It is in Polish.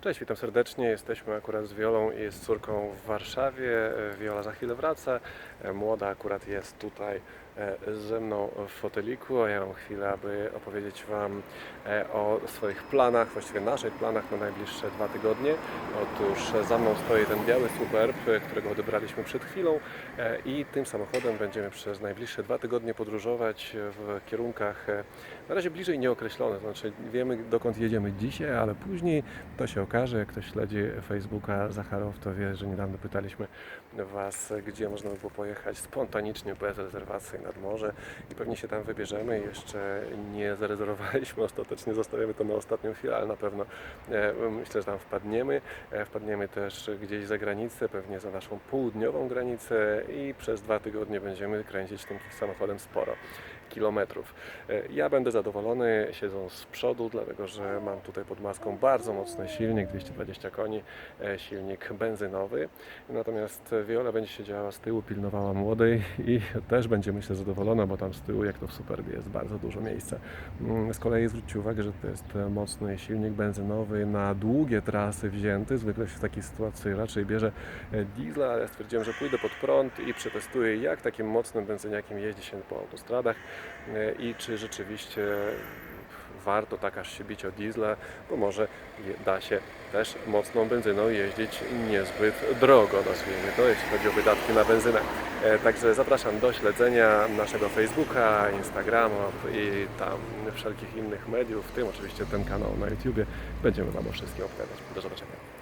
Cześć, witam serdecznie. Jesteśmy akurat z Wiolą i z córką w Warszawie. Wiola za chwilę wraca. Młoda akurat jest tutaj e, ze mną w foteliku, a ja mam chwilę, aby opowiedzieć Wam e, o swoich planach, właściwie naszych planach na najbliższe dwa tygodnie. Otóż za mną stoi ten biały Superb, którego odebraliśmy przed chwilą e, i tym samochodem będziemy przez najbliższe dwa tygodnie podróżować w kierunkach na razie bliżej nieokreślone. To znaczy wiemy dokąd jedziemy dzisiaj, ale później to się okaże. Jak ktoś śledzi Facebooka Zacharow, to wie, że niedawno pytaliśmy Was, gdzie można by było pojechać spontanicznie, bez rezerwacji nad morze i pewnie się tam wybierzemy. Jeszcze nie zarezerwowaliśmy ostatecznie, zostawiamy to na ostatnią chwilę, ale na pewno e, myślę, że tam wpadniemy. E, Wpadniemy też gdzieś za granicę, pewnie za naszą południową granicę i przez dwa tygodnie będziemy kręcić tym samochodem sporo kilometrów. E, Ja będę zadowolony siedząc z przodu, dlatego że mam tutaj pod maską bardzo mocny silnik, 220 koni, e, silnik benzynowy. Natomiast Viola będzie siedziała z tyłu, pilnowała młodej i też będzie myślę zadowolona, bo tam z tyłu, jak to w Superbie, jest bardzo dużo miejsca. Mm, Z kolei zwróćcie uwagę, że to jest e, mocny silnik benzynowy na długie trasy wzięty. Zwykle się w takiej sytuacji raczej bierze diesla, ale stwierdziłem, że pójdę pod prąd i przetestuję, jak takim mocnym benzyniakiem jeździ się po autostradach i czy rzeczywiście warto tak aż się bić o diesla, bo może da się też mocną benzyną jeździć niezbyt drogo, nazwijmy to, jeśli chodzi o wydatki na benzynę. E, Także zapraszam do śledzenia naszego Facebooka, Instagrama i tam wszelkich innych mediów, w tym oczywiście ten kanał na YouTubie. Będziemy Wam o wszystkim opowiadać. Do zobaczenia.